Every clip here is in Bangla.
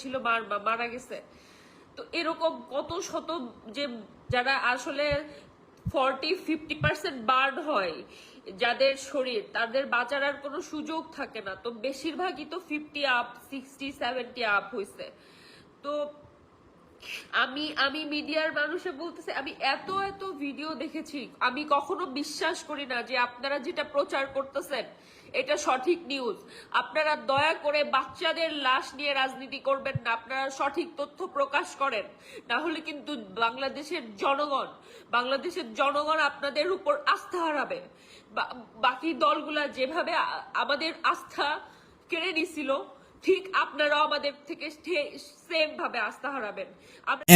ছিল মা মারা গেছে। তো এরকম কত শত যে যারা আসলে ফর্টি ফিফটি পার্সেন্ট বার্ন হয় যাদের শরীর, তাদের বাঁচার আর কোনো সুযোগ থাকে না। তো বেশিরভাগই তো fifty up sixty seventy up হয়েছে আমি আমি মিডিয়ার মানুষে বলতেছে, আমি এত এত ভিডিও দেখেছি। আমি কখনো বিশ্বাস করি না যে আপনারা যেটা প্রচার করতেছেন, এটা সঠিক নিউজ আপনারা দয়া করে বাচ্চাদের লাশ নিয়ে রাজনীতি করবেন না, আপনারা সঠিক তথ্য প্রকাশ করেন। না হলে কিন্তু বাংলাদেশের জনগণ বাংলাদেশের জনগণ আপনাদের উপর আস্থা হারাবে। বাকি দলগুলা যেভাবে আমাদের আস্থা কেড়ে নিছিল ঠিক আপনারাও আমাদের থেকে সেম ভাবে আস্থা হারাবেন।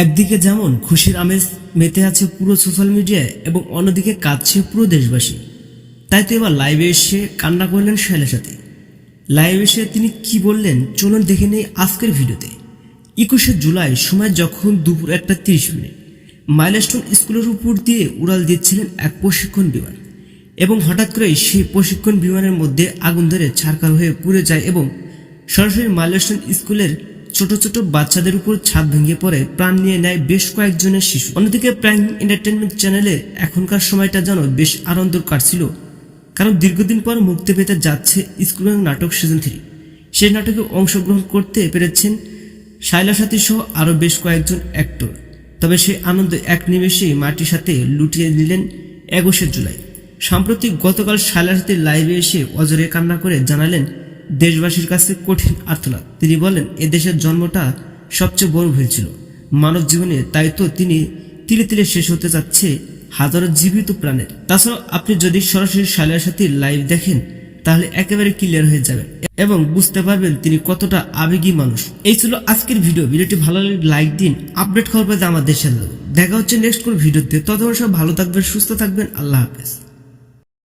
একদিকে যেমন খুশির আমেজ মেতে আছে পুরো সোশ্যাল মিডিয়ায় এবং অন্যদিকে কাঁদছে পুরো দেশবাসী। তাই তো এবার লাইভে এসে কান্না করলেন শৈলা সাথী লাইভে এসে তিনি কি বললেন চলুন দেখে নেই আজকের ভিডিওতে। একুশে জুলাই সময় যখন দুপুর একটা তিরিশ মিনিট। মাইলস্টোন স্কুলের উপর দিয়ে উড়াল দিচ্ছিলেন এক প্রশিক্ষণ বিমান। এবং হঠাৎ করেই সেই প্রশিক্ষণ বিমানের মধ্যে আগুন ধরে ছারকার হয়ে পুড়ে যায় এবং সরাসরি মাইলস্টোন স্কুলের ছোট ছোট বাচ্চাদের উপর ছাদ ভেঙে পড়ে প্রাণ নিয়ে নেয় বেশ কয়েকজনের শিশু। অন্যদিকে প্রাইম এন্টারটেনমেন্ট চ্যানেলে এখনকার সময়টা যেন বেশ আনন্দ কাটছিল, কারণ দীর্ঘদিন পর মুক্তি পেতে যাচ্ছে স্কুল নাটক সিজন থ্রি। সেই নাটকে অংশগ্রহণ করতে পেরেছেন শাইলা সাথী সহ আরও বেশ কয়েকজন অ্যাক্টর। তবে সেই আনন্দ এক নিমেষে মাটির সাথে লুটিয়ে নিলেন একুশে জুলাই। সাম্প্রতিক গতকাল শাইলা সাথী লাইভে এসে অজরে কান্না করে জানালেন দেশবাসীর কাছে কঠিন আর্তনাদ। তিনি বলেন, এ দেশের জন্মটা সবচেয়ে বড় হয়েছিল মানব জীবনে তাই তো তিনি তিলে তিলে শেষ হতে যাচ্ছে হাজারো জীবিত প্রাণের। তাছাড়াও আপনি যদি সরাসরি শালিয়ার সাথে লাইভ দেখেন, তাহলে একেবারে ক্লিয়ার হয়ে যাবেন এবং বুঝতে পারবেন তিনি কতটা আবেগী মানুষ। এই ছিল আজকের ভিডিও। ভিডিওটি ভালো লাগলে লাইক দিন আপডেট খবর পেতে আমার দেশের লোক দেখা হচ্ছে নেক্সট কোন ভিডিওতে। ততক্ষণ সব ভালো থাকবেন, সুস্থ থাকবেন। আল্লাহ হাফেজ।